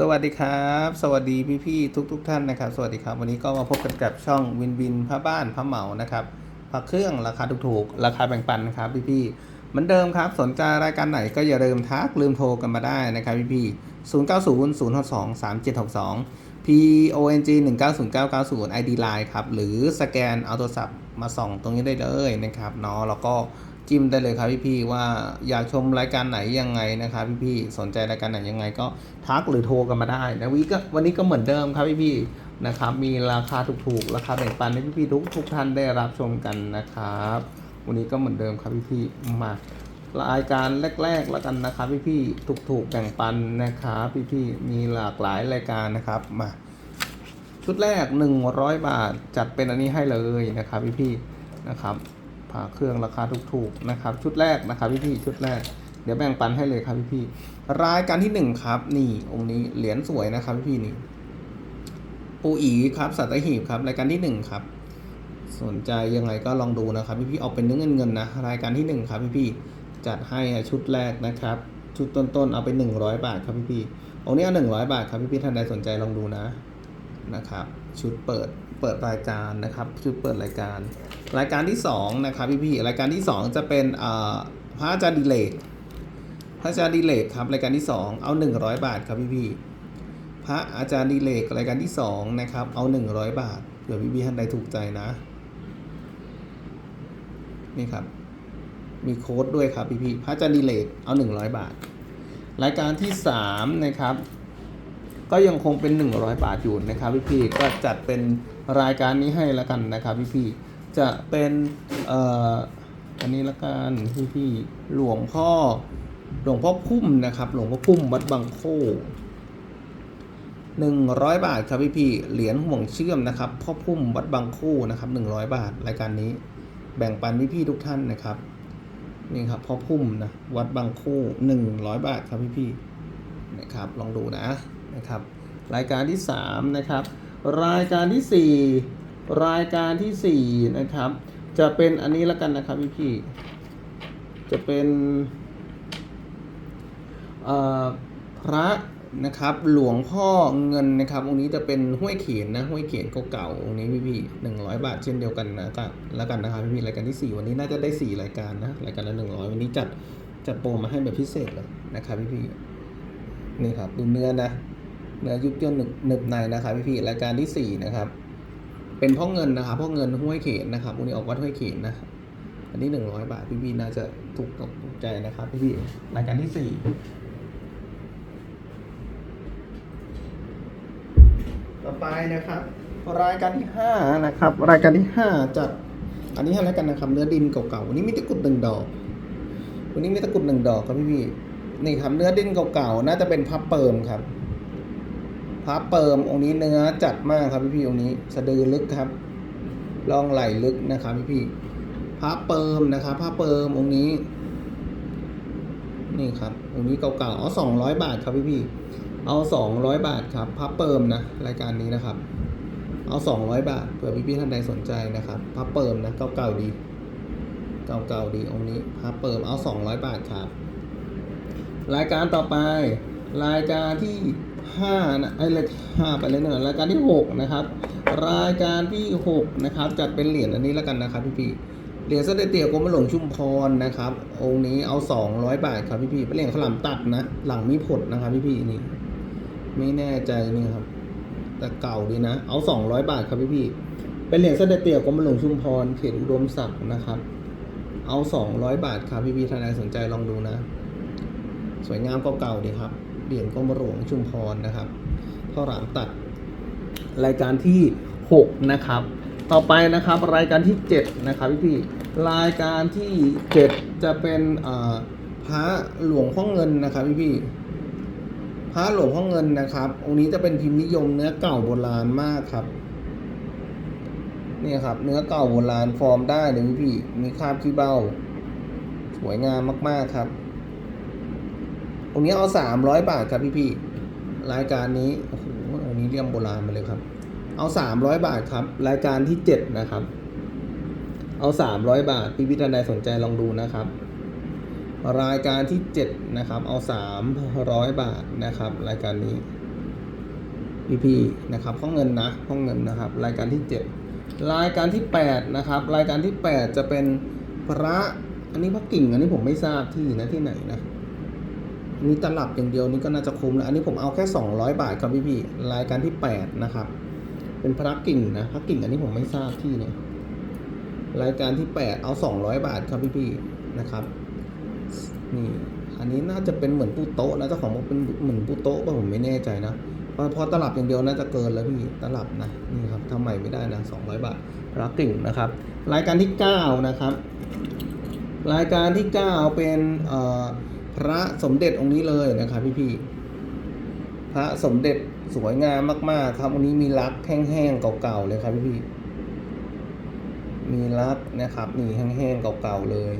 สวัสดีครับ สวัสดีพี่ๆทุก ๆ ท่านนะครับ สวัสดีครับวันนี้ก็มาพบกันกับช่องวินวินผ้าบ้านผ้าเหมานะครับผ้าเครื่องราคาถูกๆราคาแบ่งปันนะครับพี่ๆเหมือนเดิมครับ สนใจรายการไหนก็อย่าลืมทักลืมโทรกันมาได้นะครับพี่ๆ0 9 0 0 6 2 3 7 6 2 P O N G 1 9 0 9 9 0 ID Line ครับหรือสแกนเอาโทรศัพท์มาส่องตรงนี้ได้เลยนะครับเนาะแล้วก็ จิ้มได้เลยครับพี่ๆว่าอยากชมรายการไหนยังไงนะครับพี่ๆสนใจรายการไหนยังไงก็ทักหรือโทรกันมาได้นะวันนี้ก็วันนี้ก็เหมือนเดิมครับพี่ๆนะครับมีราคาถูกๆ ราคาแบ่งปันให้พี่ๆทุกทุกท่านได้รับชมกันนะครับ วันนี้ก็เหมือนเดิมครับพี่ๆมารายการแรกๆแล้วกันนะครับพี่ๆถูกๆแบ่งปันนะครับพี่ๆมีหลากหลายรายการนะครับมาชุดแรก 100 บาท จัดเป็นอันนี้ให้เลยนะครับพี่ๆนะครับ เครื่องราคาถูกๆนะครับ ชุดแรกนะครับพี่ๆชุดแรก เดี๋ยวแบ่งปันให้เลยครับพี่ๆรายการที่หนึ่งครับ นี่องค์นี้เหรียญสวยนะครับพี่ๆนี่ปูอีครับสัตหีบครับรายการที่หนึ่งครับ สนใจยังไงก็ลองดูนะครับพี่ๆเอาเป็นเนื้อเงินเงินๆนะรายการที่หนึ่งครับพี่ๆจัดให้ชุดแรกนะครับชุดต้นๆเอาไป100 บาทครับพี่ๆองค์นี้เอา100 บาทครับพี่ๆท่านใดสนใจลองดูนะนะครับ ชุดเปิดเปิดรายการนะครับ ชุดเปิดรายการ รายการที่2นะครับพี่พี่ๆรายการที่ 2 จะเป็นพระอาจารย์ดิเลกพระอาจารย์ดิเลกครับรายการที่ 2 เอา 100 บาทครับพี่พี่ๆพระอาจารย์ดิเลกรายการที่ 2 นะครับ เอา 100 บาทเผื่อพี่พี่ๆท่านใดถูกใจนะ นี่ครับ มีโค้ดด้วยครับพี่พี่ๆพระอาจารย์ดิเลกเอา 100 บาท รายการที่3นะครับ ก็ยังคงเป็น 100 บาทอยู่นะครับพี่พี่ก็จัดเป็นรายการนี้ให้ล้วกันนะครับพี่พี่จะเป็นเอ่ออันนี้ละกันพี่พี่หลวงพ่อหลวงพ่อพุ่มนะครับ หลวงพ่อพุ่มวัดบางโค100บาทครับพี่พี่เหรียญห่วงเชื่อมนะครับพ่อพุ่มวัดบางโคนะครับ100บาทรายการนี้ แบ่งปันพี่พี่ทุกท่านนะครับนี่ครับพ่อพุ่มนะวัดบางโค100บาทครับพี่พี่นะครับลองดูนะ นะครับ รายการที่ 3 นะครับ รายการทีสี่4 รายการทีสี่ 4 นะครับ จะเป็นอันนี้ล้วกันนะครับพี่พี่จะเป็นพระนะครับหลวงพ่อเงินนะครับองค์นี้จะเป็นห้วยเขียนนะห้วยเขียนเก่าๆองค์นี้พี่พี่หนึ่งร้อยบาทเช่นเดียวกันนะก็แล้วกันนะครับพี่พี่รายการที่สี่วันนี้น่าจะได้สี่รายการนะรายการละหนึ่งร้อยวันนี้จัดจัดโปรมาให้แบบพิเศษเลยนะครับพี่พี่นี่ครับดูเนื้อนะ เนื้อยุบย่นหนึบในนะครับพี่พี่ๆรายการที่สี่นะครับ เป็นพ่อเงินนะครับพ่อเงินห้วยเขนนะครับวันนี้ออกวัดห้วยเขนนะครับอันนี้หนึ่งร้อยบาท พี่พี่ๆน่าจะถูกอกใจนะครับพี่พี่ๆรายการที่สี่ต่อไปนะครับ รายการที่ห้านะครับ รายการที่ห้าจัดอันนี้ให้แล้วกันนะครับเนื้อดินเก่าๆวันนี้มีตะกุดหนึ่งดอก วันนี้มีตะกุดหนึ่งดอกครับพี่พี่ๆนี่ครับเนื้อดินเก่าๆน่าจะเป็นพับเปิมครับ พระเปิมองค์นี้เนื้อจัดมากครับพี่พี่องค์นี้ สะดือลึกครับรองไหลลึกนะครับพี่พี่พระเปิมนะครับพระเปิมองค์นี้ นี่ครับองค์นี้เก่าๆเอาสองร้อยบาทครับพี่พี่เอาสองร้อยบาทครับพระเปิมนะรายการนี้นะครับ เอาสองร้อยบาทเผื่อพี่พี่ท่านใดสนใจนะครับพระเปิมนะเก่าๆดีเก่าๆดีองค์นี้พระเปิมเอาสองร้อยบาทครับ รายการต่อไปรายการที่ ห้านะไอ้เลขห้าไปเลยเนอะรายการที่หกนะครับ รายการที่หกนะครับ จัดเป็นเหรียญอันนี้แล้วกันนะครับพี่พี่เหรียญเสด็จเตี่ยกรมหลวงชุมพรนะครับ องค์นี้เอาสองร้อยบาทครับพี่พี่เป็นเหรียญขลามตัดนะ หลังมีผดนะครับพี่พี่นี่ ไม่แน่ใจนี่ครับ แต่เก่าดีนะ เอาสองร้อยบาทครับพี่พี่เป็นเหรียญเสด็จเตี่ยกรมหลวงชุมพรเขตอุดมศักดิ์นะครับ เอาสองร้อยบาทครับพี่พี่ท่านใดสนใจลองดูนะ สวยงามก็เก่าดีครับ เหรียญกรมหลวงชุมพรนะครับข้าวหลามตัด รายการที่ 6 นะครับ ต่อไปนะครับรายการที่ 7 นะครับพี่พี่รายการที่ 7 จะเป็นพระหลวงพ่อเงินนะครับพี่พี่พระหลวงพ่อเงินนะครับ องค์นี้จะเป็นพิมพ์นิยมเนื้อเก่าโบราณมากครับนี่ครับ เนื้อเก่าโบราณฟอร์มได้เลยพี่พี่มีคราบขี้เบ้า สวยงามมาก ๆ ครับ องนี้เอาสามร้อยบาทครับพี่พี่รายการนี้โอ้โหองค์นี้เรียมโบราณมาเลยครับ เอาสามร้อยบาทครับ รายการที่เจ็ดนะครับ เอาสามร้อยบาทพี่พี่ท่านใดสนใจลองดูนะครับ รายการที่เจ็ดนะครับ เอาสามร้อยบาทนะครับ รายการนี้พี่ๆนะครับห้องเงินนะห้องเงินนะครับ รายการที่7รายการที่8นะครับ รายการที่8จะเป็นพระอันนี้พระกิ่งอันนี้ผมไม่ทราบที่นะที่ไหนนะ นี้ตลับอย่างเดียวนี่ก็น่าจะคุ้มแล้วอันนี้ผมเอาแค่ 200 บาทครับพี่ๆรายการที่ 8 นะครับ เป็นพระกิ่งนะพระกิ่งอันนี้ผมไม่ทราบที่เนี่ยรายการที่ 8 เอา 200 บาทครับพี่ๆนะครับนี่อันนี้น่าจะเป็นเหมือนปูโต๊ะนะเจ้าของบอกเป็นเหมือนปูโต๊ะป่ะผมไม่แน่ใจนะเพราะพอตลับอย่างเดียวน่าจะเกินแล้วพี่ตลับนะนี่ครับทำใหม่ไม่ได้นะ200 บาทพรักกิ่งนะครับ รายการที่ 9 นะครับ รายการที่ 9 เป็นเอ่อ พระสมเด็จองค์นี้เลยนะครับพี่ๆพระสมเด็จสวยงามมาก ๆ ครับองค์นี้มีลักแห้งๆเก่าๆเลยครับพี่ๆมีลักนะครับนี่แห้งๆเก่าๆเลย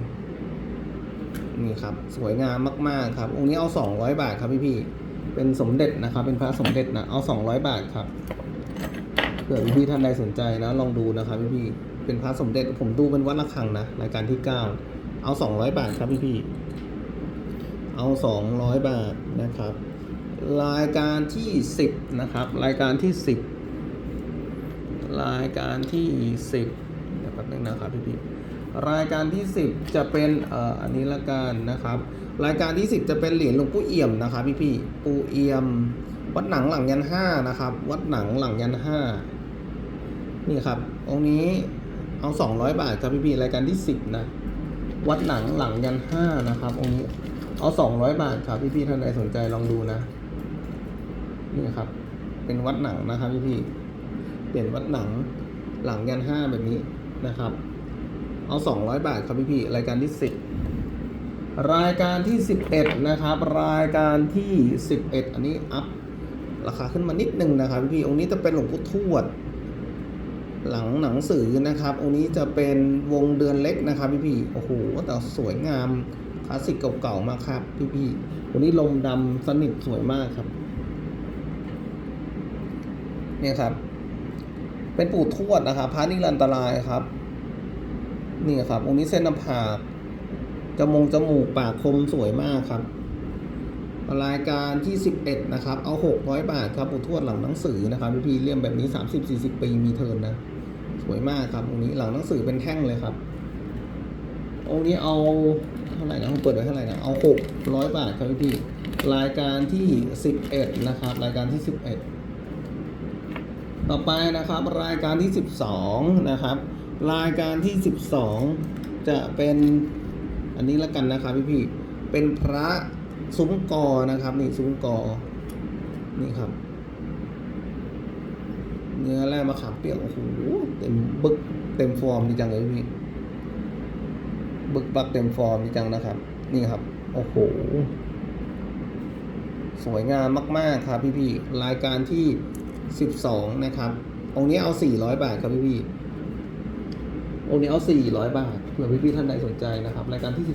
นี่ครับสวยงามมากๆครับองค์นี้เอา200บาทครับพี่ๆเป็นสมเด็จนะครับ เป็นพระสมเด็จนะเอา200บาทครับเผื่อพี่ๆท่านใดสนใจนะลองดูนะครับพี่ๆเป็นพระสมเด็จผมดูเป็นวัดระฆังนะรายการที่9เอา200บาทครับพี่ๆ เอา 200 บาทนะครับ รายการที่ 10 นะครับ รายการที่ 10 รายการที่ 10เดี๋ยวแป๊บนึงนะครับพี่ๆรายการที่ 10 จะเป็นเอ่ออันนี้ละกันนะครับ รายการที่ 10 จะเป็นเหรียญหลวงปู่เอี่ยมนะครับพี่พี่ปู่เอี่ยม วัดหนังหลังยันห้านะครับ วัดหนังหลังยันห้านี่ครับองค์นี้เอา 200 บาทครับพี่พี่รายการที่ 10 นะ วัดหนังหลังยันห้านะครับองค์นี้ เอา200บาทครับพี่พี่ๆท่านใดสนใจลองดูนะนี่ครับ เป็นวัดหนังนะครับพี่พี่ๆเปลี่ยนวัดหนังหลังยันห้าแบบนี้นะครับ เอา200บาทครับพี่พี่ๆรายการที่10รายการที่11นะครับ รายการที่11อันนี้อัพราคาขึ้นมานิดนึงนะครับพี่พี่องค์นี้จะเป็นหลวงพ่อทวด หลังหนังสือนะครับองค์นี้จะเป็นวงเดือนเล็กนะครับพี่พี่โอ้โหแต่สวยงามคลาสสิกเก่าๆมากครับพี่พี่องค์นี้ลมดำสนิทสวยมากครับ เนี่ยครับ เป็นปู่ทวดนะครับพระนิรันตรายครับ นี่ครับองค์นี้เส้นหน้าผากจมงจมูกปากคมสวยมากครับรายการที่11 นะครับ เอา 600 บาทครับปู่ทวดหลังหนังสือนะครับพี่พีเลี่ยมแบบนี้ 30-40 ปีมีเทินนะ สวยมากครับองค์นี้หลังหนังสือเป็นแท่งเลยครับ องค์นี้เอาเท่าไหร่นะผมเปิดไว้เท่าไหร่นะเอา600บาทครับพี่รายการที่11นะครับ รายการที่11ต่อไปนะครับ รายการที่12นะครับ รายการที่12จะเป็นอันนี้ละกันนะครับพี่พี่เป็นพระซุ้มกอนะครับ นี่ซุ้มกอนี่ครับ เนื้อแร่มะขามเปียกโอ้โหเต็มบึกเต็มฟอร์มดีจังเลยพี่บึกบักเต็มฟอร์มดีจังนะครับ นี่ครับ โอ้โห สวยงามมาก ๆ ครับพี่พี่ๆรายการที่12นะครับองนี้เอา400บาทครับพี่พี่ๆองนี้เอา400บาทเผื่อพี่พี่ๆท่านใดสนใจนะครับ รายการที่12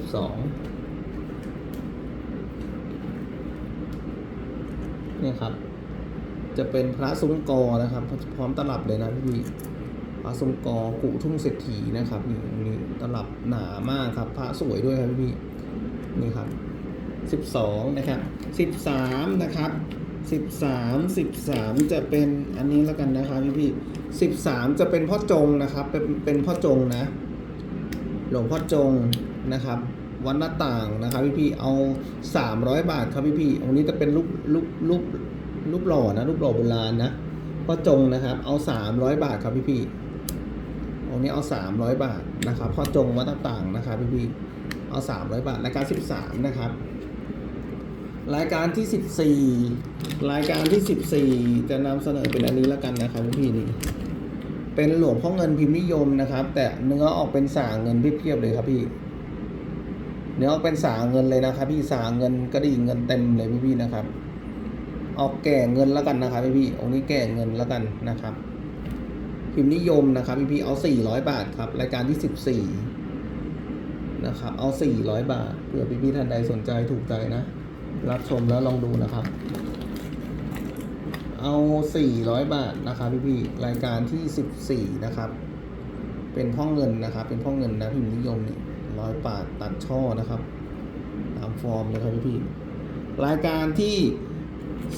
เนี่ยครับ จะเป็นพระซุ้มกอนะครับ พร้อมตลับเลยนะพี่พี่พระซุ้มกอกุทุ่งเศรษฐีนะครับนี่องนี้ตลับหนามากครับ พระสวยด้วยครับพี่นี่ครับ12นะครับ13นะครับ13 13จะเป็นอันนี้แล้วกันนะครับพี่พี่13จะเป็นพ่อจงนะครับ เป็นเป็นพ่อจงนะ หลวงพ่อจงนะครับวัดหน้าต่างนะครับพี่พี่เอา 300 บาทครับพี่พี่องค์นี้จะเป็นรูปรูปรูป รูปหล่อนะรูปหล่อโบราณนะพ่อจงนะครับ เอา300บาทครับพี่พี่องนี้เอา300บาทนะครับพ่อจงวัดหน้าต่างๆนะครับพี่พี่เอา300บาทรายการ13นะครับ รายการที่14รายการที่14จะนำเสนอเป็นอันนี้แล้วกันนะครับพี่พี่นี่เป็นหลวงพ่อเงินพิมพ์นิยมนะครับ แต่เนื้อออกเป็นสางเงินเพียบๆเลยครับพี่เนื้อออกเป็นสางเงินเลยนะครับ พี่สางเงินกระดิ่งเงินเต็มเลยพี่พี่นะครับ ออกแก่เงินแล้วกันนะครับพี่พี่องค์นี้แก่เงินแล้วกันนะครับพิมพ์นิยมนะครับพี่พี่เอา400บาทครับรายการที่14นะครับเอา400บาทเผื่อพี่พี่ท่านใดสนใจถูกใจนะ รับชมแล้วลองดูนะครับ เอา400บาทนะครับพี่พี่รายการที่14นะครับ เป็นพ่องเงินนะครับ เป็นพ่องเงินนะพิมพ์นิยมนี่ร้อยปาดตัดช่อนะครับตามฟอร์มเลยครับพี่พี่รายการที่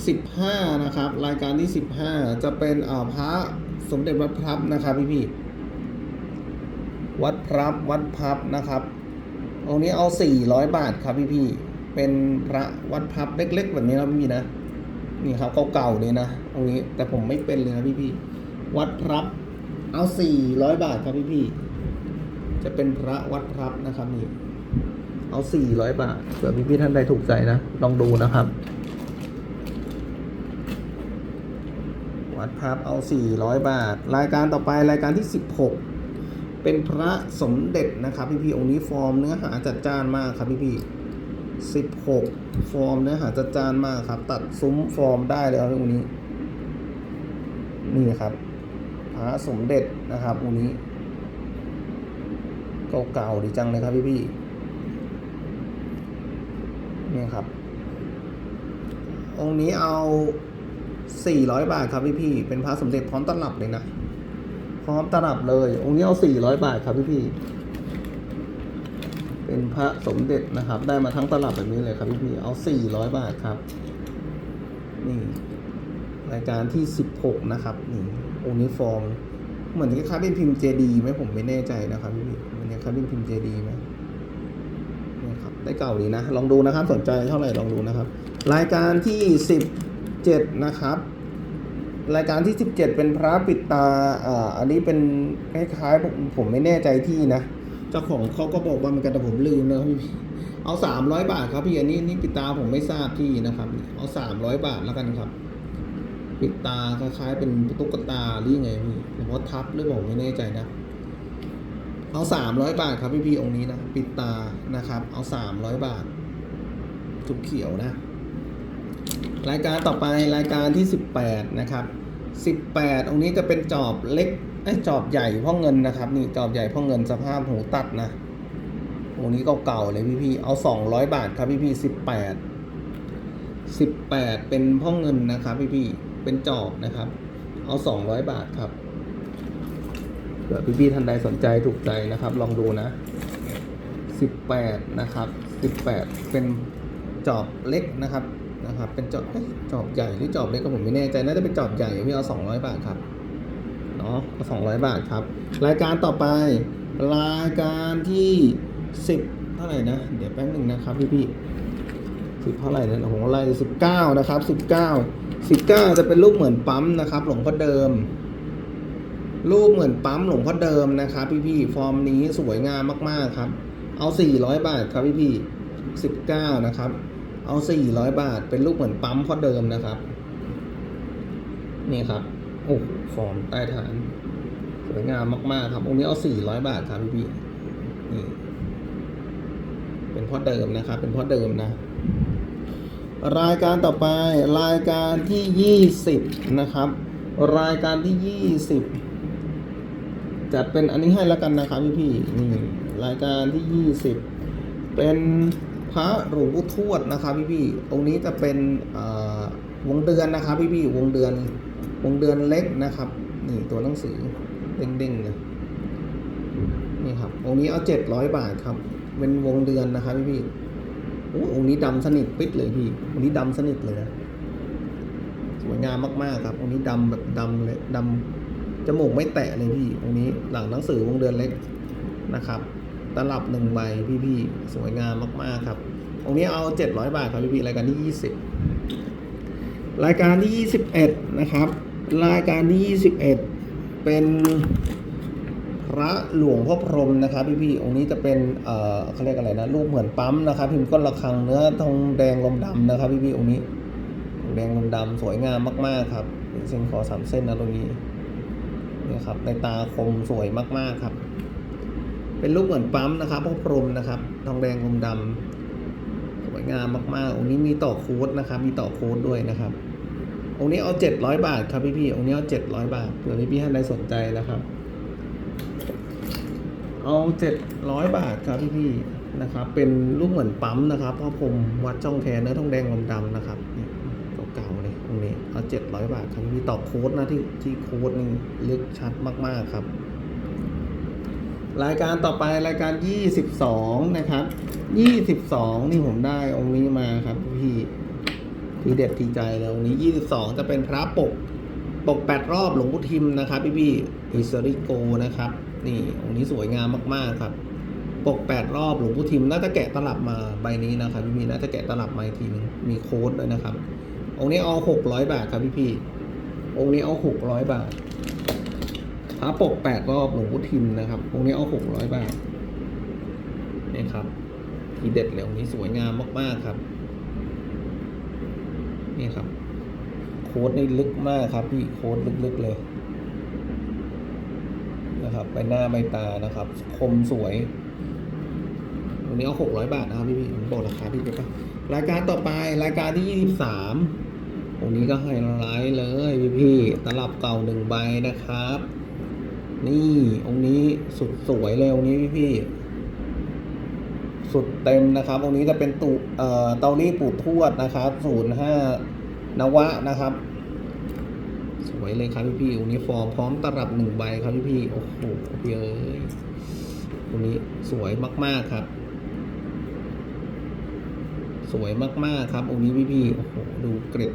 สิบห้านะครับ รายการที่สิบห้าจะเป็นอ่าพระสมเด็จวัดพลับนะครับพี่พี่วัดพลับวัดพับนะครับองนี้เอาสี่ร้อยบาทครับพี่พี่เป็นพระวัดพับเล็ก ๆ แบบนี้ครับพี่นะนี่ครับเก่าๆเลยนะองนี้แต่ผมไม่เป็นเลยนะพี่พี่วัดพลับเอาสี่ร้อยบาทครับพี่พี่จะเป็นพระวัดพลับนะครับนี่เอาสี่ร้อยบาทเผื่อพี่พี่ท่านใดถูกใจนะลองดูนะครับ วัดพับเอาสี่ร้อยบาท รายการต่อไปรายการที่สิบหกเป็นพระสมเด็จนะครับพี่พี่องค์นี้ฟอร์มเนื้อหาจัดจ้านมากครับพี่พี่สิบหกฟอร์มเนื้อหาจัดจ้านมากครับ ตัดซุ้มฟอร์มได้เลยครับองค์นี้ นี่ครับพระสมเด็จนะครับองค์นี้เก่าๆดีจังเลยครับพี่พี่นี่ครับองค์นี้เอา สี่ร้อยบาทครับพี่พี่เป็นพระสมเด็จพร้อมตลับเลยนะพร้อมตลับเลย องค์นี้เอาสี่ร้อยบาทครับพี่พี่เป็นพระสมเด็จนะครับ ได้มาทั้งตลับแบบนี้เลยครับพี่พี่เอาสี่ร้อยบาทครับ นี่รายการที่สิบหกนะครับนี่องค์นี้ฟอร์มเหมือนคล้ายๆเป็นพิมพ์เจดีไหมผมไม่แน่ใจนะครับพี่พี่มันคล้ายเป็นพิมพ์เจดีไหมนี่ครับได้เก่าดีนะ ลองดูนะครับสนใจเท่าไหร่ลองดูนะครับ รายการที่สิ บเจ็ดนะครับ รายการที่สิบเจ็ดเป็นพระปิดตาอ่าอันนี้เป็นคล้ายๆผมผมไม่แน่ใจที่นะเจ้าของเขาก็บอกว่ามันกันแต่ผมลืมนะครับพี่พี่เอาสามร้อยบาทครับพี่อันนี้นี่ปิดตาผมไม่ทราบที่นะครับ เอาสามร้อยบาทแล้วกันครับ ปิดตาคล้ายๆ เป็นตุ๊กตาหรือยังไงพี่หรือว่าทับหรือเล่าผมไม่แน่ใจนะ เอาสามร้อยบาทครับพี่พี่องค์นี้นะปิดตานะครับ เอาสามร้อยบาทจุกเขียวนะ รายการต่อไปรายการที่สิบแปดนะครับสิบแปดองค์นี้จะเป็นจอบเล็กไอ้จอบใหญ่พ่อเงินนะครับ นี่จอบใหญ่พ่อเงินสภาพหูตัดนะองค์นี้เก่าๆเลยพี่พี่ๆเอาสองร้อยบาทครับพี่พี่สิบแปดสิบแปดเป็นพ่อเงินนะครับพี่พี่ๆเป็นจอบนะครับ เอาสองร้อยบาทครับเผื่อพี่พี่ๆท่านใดสนใจถูกใจนะครับ ลองดูนะสิบแปดนะครับสิบแปดเป็นจอบเล็กนะครับ นะครับ เป็นจอบจอบใหญ่หรือจอบเล็กก็ผมไม่แน่ใจ น่าจะเป็นจอบใหญ่พี่เอาสองร้อยบาทครับ เนาะสองร้อยบาทครับ รายการต่อไป รายการที่สิบเท่าไหร่นะ เดี๋ยวแป๊บหนึ่งนะครับพี่พี่สิบเท่าไหร่นะผมไล่สิบเก้านะครับสิบเก้าสิบเก้าจะเป็นรูปเหมือนปั๊มนะครับ หลวงพ่อเดิม รูปเหมือนปั๊มหลวงพ่อเดิมนะครับ พี่พี่ฟอร์มนี้สวยงามมาก ๆ ครับ เอาสี่ร้อยบาทครับพี่พี่สิบเก้านะครับ เอาสี่ร้อยบาท เป็นรูปเหมือนปั๊มพ่อเดิมนะครับ นี่ครับ โอ้ฟอร์มใต้ฐาน สวยงามมาก ๆ ครับองค์นี้เอาสี่ร้อยบาทครับพี่พี่นี่ เป็นพ่อเดิมนะครับ เป็นพ่อเดิมนะ รายการต่อไป รายการที่ยี่สิบนะครับ รายการที่ยี่สิบจัดเป็นอันนี้ให้แล้วกันนะครับพี่พี่นี่ รายการที่ยี่สิบเป็น พระหลวงปู่ทวดนะครับพี่พี่องนี้จะเป็นวงเดือนนะครับพี่พี่ๆวงเดือนวงเดือนเล็กนะครับ นี่ตัวหนังสือเด้งๆเลยนี่ครับองค์นี้เอาเจ็ดร้อยบาทครับ เป็นวงเดือนนะครับพี่พี่โอ้องค์นี้ดำสนิทปิดเลยพี่องค์นี้ดำสนิทเลยนะสวยงามมากๆครับองค์นี้ดำแบบดำเลยดำจมูกไม่แตะเลยพี่องค์นี้หลังหนังสือวงเดือนเล็กนะครับ ตลับหนึ่งใบพี่ๆสวยงามมากๆครับองนี้เอาเจ็ดร้อยบาทครับพี่พี่รายการที่ยี่สิบรายการที่ 21 นะครับ รายการที่ 21 เป็นพระหลวงพ่อพรหมนะครับพี่ๆองค์นี้จะเป็นเอ่อเขาเรียกอะไรนะรูปเหมือนปั๊มนะครับพิมพ์ก้นระฆังเนื้อทองแดงลมดำนะครับพี่ๆองค์นี้แดงลมดำสวยงามมากๆครับเป็นเส้นคอสามเส้นนะตรงนี้นี่ครับในตาคมสวยมากๆครับ เป็นรูปเหมือนปั๊มนะครับพ่อพรมนะครับ ทองแดงลมดำสวยงามมากๆ องค์นี้มีต่อโค้ดนะครับ มีต่อโค้ดด้วยนะครับ องค์นี้เอาเจ็ดร้อยบาทครับพี่พี่ๆองค์นี้เอาเจ็ดร้อยบาทเผื่อพี่พี่ๆท่านใดสนใจนะครับ เอาเจ็ดร้อยบาทครับพี่พี่ๆนะครับ เป็นรูปเหมือนปั๊มนะครับพ่อผมวัดช่องแคเนื้อทองแดงลมดำนะครับเนี่ยเก่าๆเลยองค์นี้เอาเจ็ดร้อยบาทครับพี่ๆต่อโค้ดนะที่ที่โค้ดนี่ลึกชัดมากๆครับ รายการต่อไปรายการ 22 นะครับ 22 นี่ผมได้องค์นี้มาครับพี่ทีเด็ดทีใจแล้วองค์นี้ยี่สิบสองจะเป็นพระปก ปกแปดรอบหลวงพุทิมนะครับ พี่พี่อิสริโกนะครับ นี่องค์นี้สวยงามมากๆครับ ปกแปดรอบหลวงพุทิม น่าจะแกะตลับมาใบนี้นะครับพี่พี่น่าจะแกะตลับมาอีกทีนึงมีโค้ดด้วยนะครับ องค์นี้เอาหกร้อยบาทครับพี่พี่องค์นี้เอาหกร้อยบาท พระปกแปดรอบหลวงพุทิมนะครับองนี้เอาหกร้อยบาทนี่ครับ ทีเด็ดเหลยองค์นี้สวยงามมากๆครับ นี่ครับ โค้ดนี่ลึกมากครับพี่โค้ดลึกๆเลยนะครับใบหน้าใบตานะครับ คมสวยวันนี้เอาหกร้อยบาทนะครับพี่พี่ผมบอกราคาพี่ไปปะรายการต่อไปรายการที่ยี่สิบสามตรงนี้ก็ไฮไลท์เลยพี่พี่ตลับเก่าหนึ่งใบนะครับ นี่องค์นี้สุดสวยเลยองค์นี้พี่พี่สุดเต็มนะครับ องค์นี้จะเป็นตุเอ่อเตารีปูดทวดนะครับศูนย์ห้านวะนะครับ สวยเลยครับพี่พี่องค์นี้ฟอร์มพร้อมตลับหนึ่งใบครับพี่พี่โอ้โหเอ้ยองค์นี้สวยมากๆครับ สวยมากๆครับองค์นี้พี่พี่โอ้โหดูเกร็ด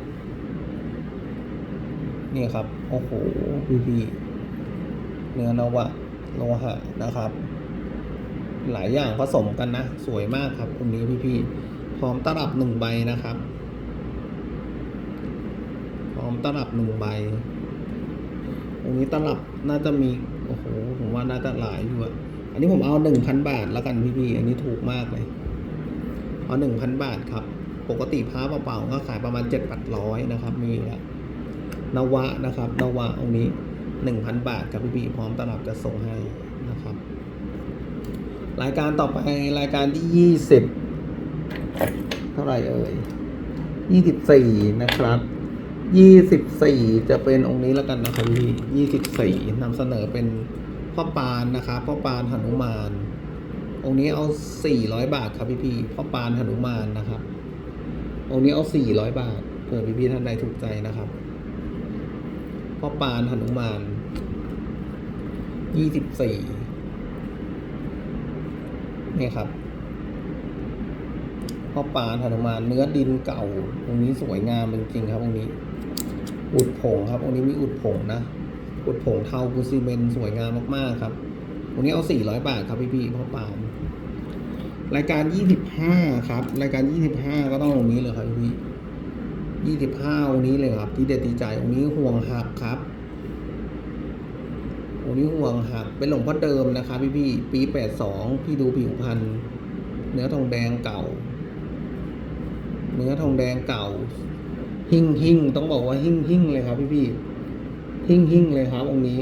เนี่ยครับ โอ้โหพี่พี่ เนื้อนวะโลหะนะครับ หลายอย่างผสมกันนะ สวยมากครับองนี้พี่พี่พร้อมตลับหนึ่งใบนะครับพร้อมตลับหนึ่งใบองนี้ตลับน่าจะมีโอ้โหผมว่าน่าจะหลายอยู่อะอันนี้ผมเอาหนึ่งพันบาทแล้วกันพี่พี่ๆอันนี้ถูกมากเลยเอาหนึ่งพันบาทครับ ปกติพ้าเปล่าๆก็ขายประมาณเจ็ดปัดร้อยนะครับ มีแล้วนวะนะครับ นวะองค์นี้ หนึ่งพันบาทครับพี่พีพร้อมตลับจะส่งให้นะครับ รายการต่อไปรายการที่ยี่สิบเท่าไหร่เอ่ยยี่สิบสี่นะครับยี่สิบสี่จะเป็นองค์นี้แล้วกันนะครับพี่ยี่สิบสี่นำเสนอเป็นพ่อปานนะครับพ่อปานหนุมาน องค์นี้เอาสี่ร้อยบาทครับพี่พี่พ่อปานหนุมานนะครับ องค์นี้เอาสี่ร้อยบาทเผื่อพี่พี่ท่านใดถูกใจนะครับพ่อปานหนุมาน ยี่สิบสี่นี่ครับพ่อปานหนุมานเนื้อดินเก่าองนี้สวยงามจริงๆครับองนี้ อุดผงครับองนี้มีอุดผงนะ อุดผงเทาปูซีเมนสวยงามมากๆครับองนี้เอาสี่ร้อยบาทครับพี่ๆพ่อปานรายการยี่สิบห้าครับ รายการยี่สิบห้าก็ต้ององนี้เลยครับพี่ยี่สิบห้าองนี้เลยครับ ที่เด็ดดีใจองนี้ห่วงหักครับ องค์นี้ห่วงหักเป็นหลวงพ่อเดิมนะครับพี่พี่ปีแปดสองพี่ดูผิวพันธุ์เนื้อทองแดงเก่า เนื้อทองแดงเก่า หิ่งหิ่งต้องบอกว่าหิ่งหิ่งเลยครับพี่พี่หิ่งหิ่งเลยครับองค์นี้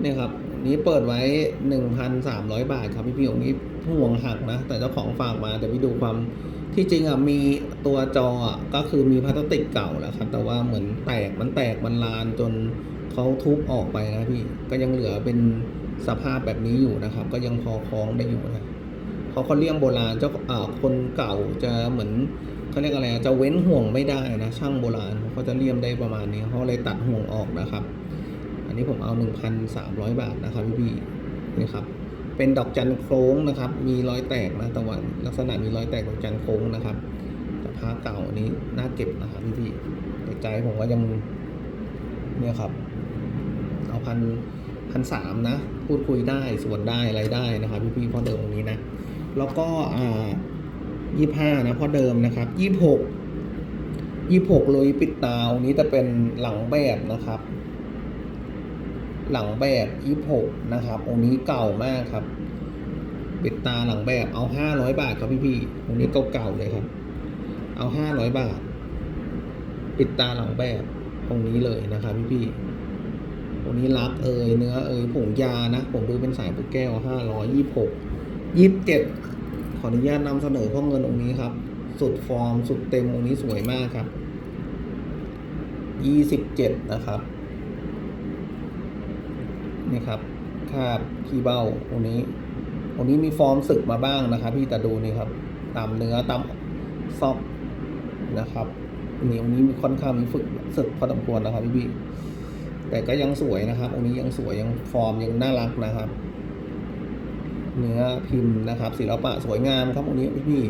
เนี่ยครับนี้เปิดไว้หนึ่งพันสามร้อยบาทครับพี่พี่องค์นี้ห่วงหักนะแต่เจ้าของฝากมาแต่พี่ดูความที่จริงอะมีตัวจออะก็คือมีพลาสติกเก่าแหละครับแต่ว่าเหมือนแตกมันแตกมันลานจน เขาทุบออกไปนะพี่ก็ยังเหลือเป็นสภาพแบบนี้อยู่นะครับ ก็ยังพอคล้องได้อยู่นะเขาเขาเลี่ยมโบราณเจ้าอ่าคนเก่าจะเหมือนเขาเรียกอะไรจะเว้นห่วงไม่ได้นะช่างโบราณเขาจะเลี่ยมได้ประมาณนี้เขาเลยตัดห่วงออกนะครับ อันนี้ผมเอา 1,300 บาทนะครับพี่พี่ๆนี่ครับเป็นดอกจันโค้งนะครับ มีรอยแตกนะตะวันลักษณะมีรอยแตกดอกจันโค้งนะครับแต่ผ้าเก่าอันนี้น่าเก็บนะครับพี่พี่ๆแต่ใจผมก็ยังเนี่ยครับ เอาพันพันสามนะ พูดคุยได้ส่วนได้อะไรได้นะครับพี่พี่ๆเพราะเดิมตรงนี้นะ แล้วก็อ่ายี่ห้านะเพราะเดิมนะครับยี่หกยี่หกลุยปิดตาอันนี้จะเป็นหลังแบบนะครับ หลังแบบยี่หกนะครับองค์นี้เก่ามากครับปิดตาหลังแบบเอาห้าร้อยบาทครับพี่พี่ๆองค์นี้เก่าๆเลยครับ เอาห้าร้อยบาท ปิดตาหลังแบบองค์นี้เลยนะครับพี่พี่ ๆองค์นี้รักเอยเนื้อเอยผงยานะ ผมดูเป็นสายปุกแก้วห้าร้อยยี่หกยี่สิบเจ็ดขออนุญาตนำเสนอพ่อเงินองค์นี้ครับ สุดฟอร์มสุดเต็มองค์นี้สวยมากครับยี่สิบเจ็ดนะครับนี่ครับคาบขี้เบ้าตรงนี้ตรงนี้มีฟอร์มสึกมาบ้างนะครับ พี่แต่ดูนี่ครับ ตามเนื้อตามซอกนะครับนี่ตรงนี้มีค่อนข้างมีฝึกสึกพอสมควรนะครับพี่พี่ แต่ก็ยังสวยนะครับตรงนี้ยังสวยยังฟอร์มยังน่ารักนะครับ เนื้อพิมพ์นะครับศิลปะสวยงามครับตรงนี้พี่พี่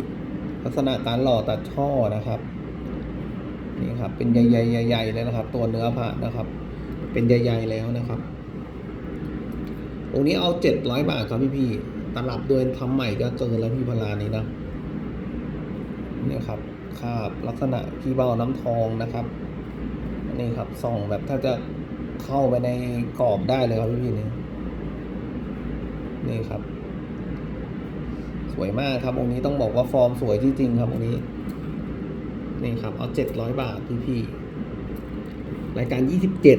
ลักษณะการหล่อตัดช่อนะครับนี่ครับ เป็นใหญ่ๆใหญ่ๆเลยนะครับ ตัวเนื้อผ่านะครับ เป็นใหญ่ๆแล้วนะครับตรงนี้เอาเจ็ดร้อยบาทครับพี่พี่ๆตลับโดยทำใหม่ก็เกินแล้วพี่พลานี้นะเนี่ยครับคาบลักษณะพี่เบ้าน้ำทองนะครับนี่ครับส่องแบบถ้าจะ เข้าไปในกรอบได้เลยครับพี่นี่นี่ครับ สวยมากครับองค์นี้ต้องบอกว่าฟอร์มสวยจริงๆครับองค์นี้ นี่ครับ เอาเจ็ดร้อยบาทพี่พี่รายการยี่สิบเจ็ด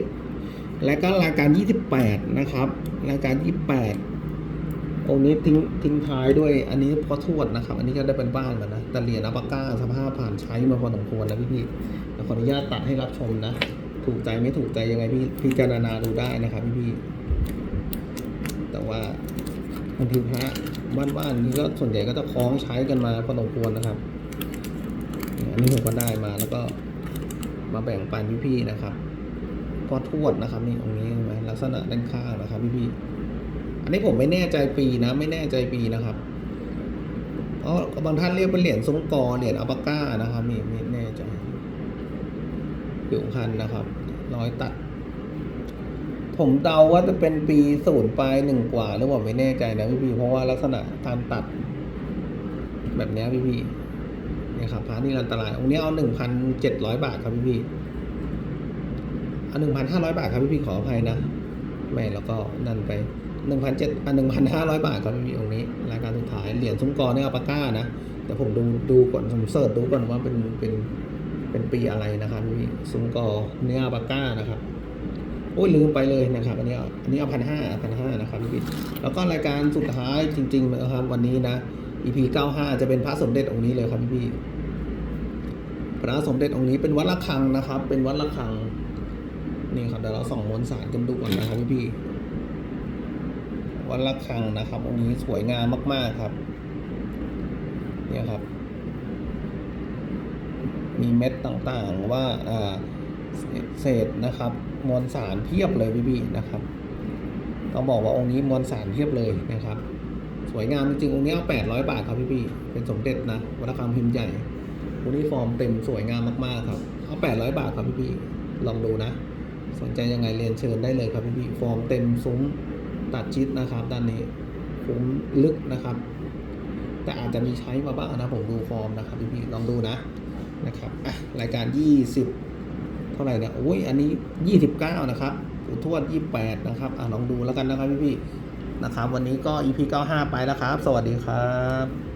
และก็รายการยี่สิบแปดนะครับ รายการยี่สิบแปดองค์นี้ทิ้งทิ้งท้ายด้วย อันนี้พอทวดนะครับ อันนี้ก็ได้เป็นบ้านกันนะแต่เหรียญอัปก้าสภาพผ่านใช้มาพอสมควรแล้วพี่พี่ขออนุญาตตัดให้รับชมนะ ถูกใจไม่ถูกใจยังไงพี่พิจารณาดูได้นะครับพี่พี่แต่ว่าบางทีพระบ้านๆนี่ก็ส่วนใหญ่ก็จะคล้องใช้กันมาพอสมควรนะครับอันนี้ผมก็ได้มาแล้วก็มาแบ่งปันพี่ๆนะครับพอทวดนะครับนี่ตรงนี้เห็นไหมลักษณะด้านข้างนะครับพี่ๆอันนี้ผมไม่แน่ใจปีนะ ไม่แน่ใจปีนะครับเพราะบางท่านเรียกเป็นเหรียญทรงกอเหรียญอัปปาก้านะครับนี่ไม่แน่ใจอยู่คันนะครับ ร้อยตัด ผมเดาว่าจะเป็นปีศูนย์ปลายหนึ่งกว่าหรือเปล่าไม่แน่ใจนะพี่ๆเพราะว่าลักษณะการตัด แบบนี้พี่ๆเนี่ยครับพระนี่อันตรายองค์นี้เอาหนึ่งพันเจ็ดร้อยบาทครับพี่พี่เอาหนึ่งพันห้าร้อยบาทครับพี่พี่ขออภัยนะไม่แล้วก็นั่นไปหนึ่งพันเจ็ดอะหนึ่งพันห้าร้อยบาทครับพี่พี่องค์นี้รายการสุดท้ายเหรียญซุ้มกอเนี่ยอัปาก้านะแต่ผมดูดูก่อนผมเสิร์ชดูก่อนว่าเป็นเป็น เป็นปีอะไรนะครับพี่ซุ้มกอเนี่ยอัลปาก้านะครับโอ้ยลืมไปเลยนะครับอันนี้อันนี้เอาพันห้าพันห้านะครับพี่แล้วก็รายการสุดท้ายจริงๆนะครับวันนี้นะ EP 95 จะเป็นพระสมเด็จองค์นี้เลยครับพี่พี่พระสมเด็จองค์นี้เป็นวัดระฆังนะครับ เป็นวัดระฆังนี่ครับเดี๋ยวเราส่องมวลสารกันดูก่อนนะครับพี่พี่วัดระฆังนะครับองค์นี้สวยงามมากๆครับ เนี่ยครับ มีเม็ดต่างๆว่าอ่าเศษนะครับ มวลสารเพียบเลยพี่พี่นะครับต้องบอกว่าองค์นี้มวลสารเพียบเลยนะครับ สวยงามจริงๆองค์นี้เอา800บาทครับพี่พี่เป็นสมเด็จนะวัดระฆังพิมพ์ใหญ่องนี้ฟอร์มเต็มสวยงามมากๆครับเอา800บาทครับพี่พี่ลองดูนะ สนใจยังไงเรียนเชิญได้เลยครับพี่พี่ฟอร์มเต็มซุ้มตัดชิดนะครับ ด้านนี้ซุ้มลึกนะครับ แต่อาจจะมีใช้มาบ้างนะผมดูฟอร์มนะครับพี่พี่ลองดูนะ นะครับอะรายการ 20 เท่าไหร่เนี่ยโอ้ยอันนี้ 29 นะครับอุทวด 28 นะครับอะลองดูแล้วกันนะครับพี่พี่นะครับ วันนี้ก็ EP 95 ไปแล้วครับ สวัสดีครับ